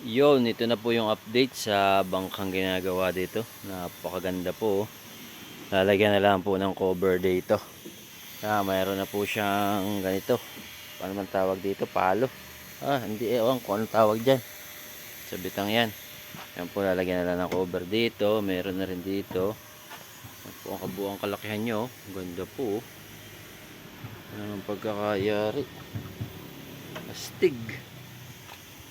Yun, ito na po yung update sa bangkang ginagawa dito. Napakaganda po. oh. Lalagyan na lang po ng cover dito. Ah, mayroon na po siyang ganito. Paano man tawag dito? Palo. Ah, hindi ewan kung anong tawag dyan. Sa bitang yan. Yan po lalagyan na lang ng cover dito. Meron na rin dito. Yan po ang kabuang kalakihan nyo. oh. Ganda po. oh. Yan ang pagkakayari. Astig.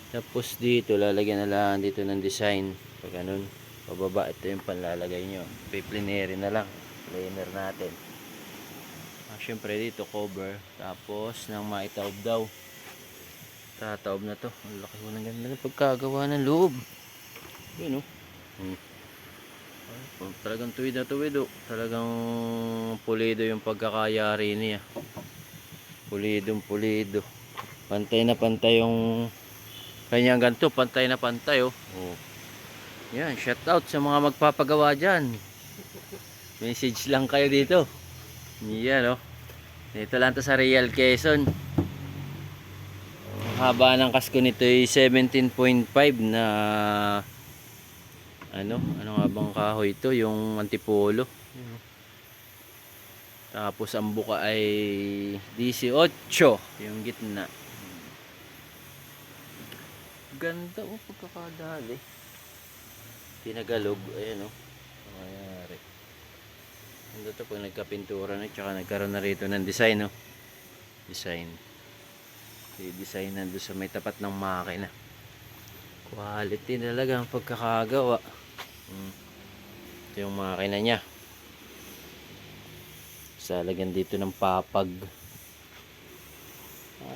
Tapos dito, lalagyan na lang dito ng design. Pag ganun, pababa, ito yung panlalagay nyo. Piplineri na lang. Planer natin. Ah, Siyempre dito, cover. Tapos, nang maitaob daw. Tataob na to. Ang laki mo ng ganda ng pagkagawa ng loob. Yun, oh. Hmm. Ay, Talagang tuwid na tuwid, oh. Talagang pulido yung pagkakayari niya. Pulidong pulido. Pantay na pantay yung kanyang ganito, pantay na pantay oh. oh. Yan, shout out sa mga magpapagawa dyan. Message lang kayo dito. Yan oh. Dito lang to sa Real Quezon. Ang haba ng kasko nito ay 17.5 na ano, ano nga bang kahoy ito? Yung antipolo. Oh. Tapos ang buka ay 18 yung gitna. Ganda oh pagkakadali. Tinagalog, ayan oh. Mayari. Ganda to pag nagkapintura na tsaka nagkaroon na rito ng design oh. Design. I-design na doon sa may tapat ng makina. Quality talaga ang pagkakagawa. Hmm. Ito yung makina niya. Salagyan dito ng papag.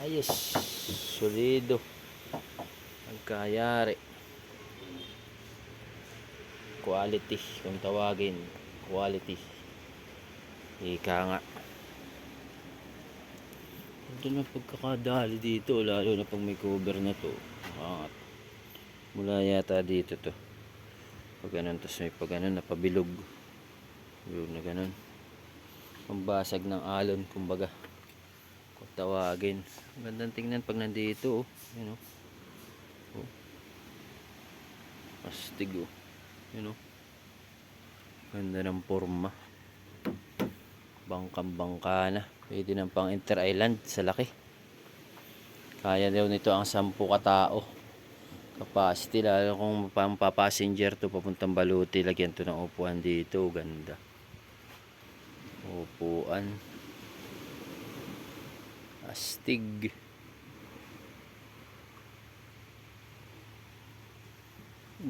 Ayos. Solido. Nagkayari. Quality. Kung tawagin. Quality. Ika nga. Ito na pagkakadali dito. Lalo na pag may cover na to. Angat. Mula yata dito to. Pag ganun. Tapos may pag ganun. Napabilog. Bilog na ganun. Ang basag ng alon. Kumbaga. Kung tawagin. Ang Gandang tingnan pag nandito. Oh. Yun oh. Oh. Astig oh. Yun oh. Ganda ng forma. Bangkang bangka na. Pwede ng pang inter-island sa laki. Kaya daw nito ang 10 katao. Capacity lalo kung pampapassenger to papuntang Baluti. Lagyan to ng upuan dito. Ganda. Upuan. Astig.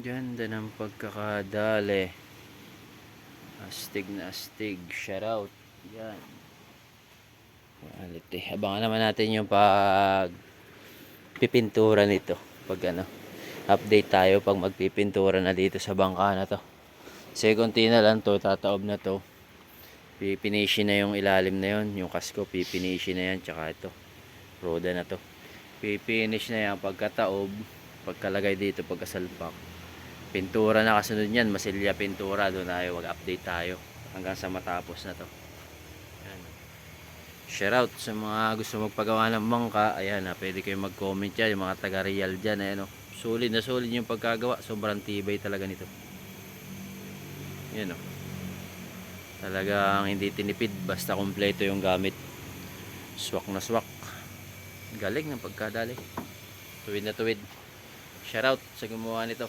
Ganda ng pagkakadali. Astig na astig. Shout out. Yan. Quality. Abangan naman natin yung pag pipintura nito. Pag ano, update tayo pag magpipintura na dito sa bangka na to. Second na lang to, tataob na to. Pipinishin na yung ilalim na yon yung kasko, pipinishin na yan, tsaka ito, roda na to. Pipinish na yan pagkataob, pagkalagay dito, pagkasalpak. Pintura na kasunod yan, masilya pintura, doon tayo, wag-update tayo hanggang sa matapos na to. Yan. Shout out sa mga gusto magpagawa ng bangka, ayan na, pwede kayong mag-comment yan, yung mga taga-real dyan, ayan o. Sulit na sulit yung pagkagawa, sobrang tibay talaga nito. Yan o. Talagang hindi tinipid basta kompleto yung gamit. Swak na swak. Galing ng pagkadali. Tuwid na tuwid. Shoutout sa gumawa nito.